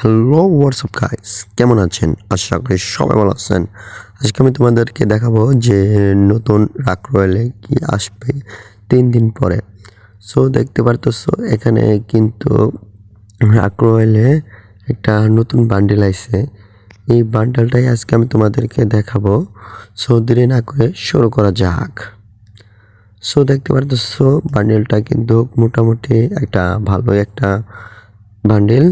Hello WhatsApp guys কেমন আছেন? আশা করি সবাই ভালো আছেন। আজকে আমি তোমাদেরকে দেখাবো যে নতুন রাক রয়েলে কি আসবে তিন দিন পরে। সো দেখতে পারতেছো, এখানে কিন্তু রাক রয়েলে একটা নতুন বান্ডেল আইছে। এই বান্ডেলটাই আজকে আমি তোমাদেরকে দেখাবো। সো দেরি না করে শুরু করা যাক। সো দেখতে পারতেছো বান্ডেলটা কিন্তু মোটামুটি একটা ভালো একটা বান্ডেল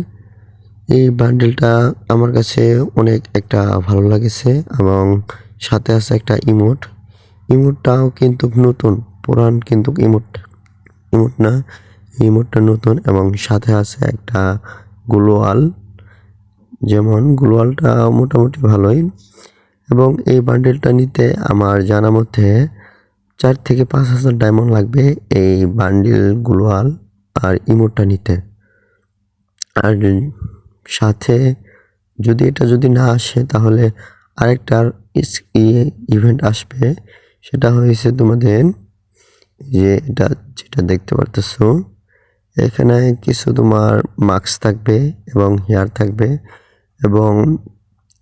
এই বান্ডেলটা আমার কাছে অনেক একটা ভালো লাগেছে এবং সাথে আছে একটা ইমোট ইমোটটাও কিন্তু নতুন, পুরান কিন্তু ইমোট ইমোট না ইমোটটা নতুন এবং সাথে আছে একটা গ্লোয়াল যেমন গ্লোয়ালটা মোটামুটি ভালোই এবং এই বান্ডেলটা নিতে আমার জানা মধ্যে চার থেকে পাঁচ হাজার ডায়মন্ড লাগবে এই বান্ডেল গ্লোয়াল আর ইমোটটা নিতে। আর সাথে যদি এটা যদি না আসে, তাহলে আরেকটার ইয়ে ইভেন্ট আসবে। সেটা হয়েছে তোমাদের যে এটা, যেটা দেখতে পারতেছো, এখানে কিছু তোমার মাস্ক থাকবে এবং হেয়ার থাকবে এবং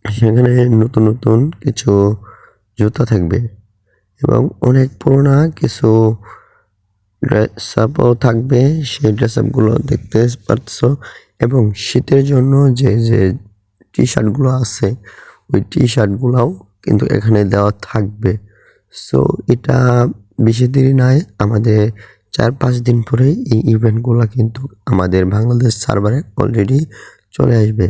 সেখানে নতুন নতুন কিছু জুতা থাকবে এবং অনেক পুরোনো কিছু ড্রেস আপও থাকবে, সেই ড্রেস আপগুলো দেখতে পাচ্ছ এবং শীতের জন্য যে যে টি শার্টগুলো আছে, ওই টি শার্টগুলোও কিন্তু এখানে দেওয়া থাকবে। সো এটা বেশি দেরি নয় আমাদের চার পাঁচ দিন পরেই এই ইভেন্টগুলো কিন্তু আমাদের বাংলাদেশ সার্ভারে অলরেডি চলে আসবে।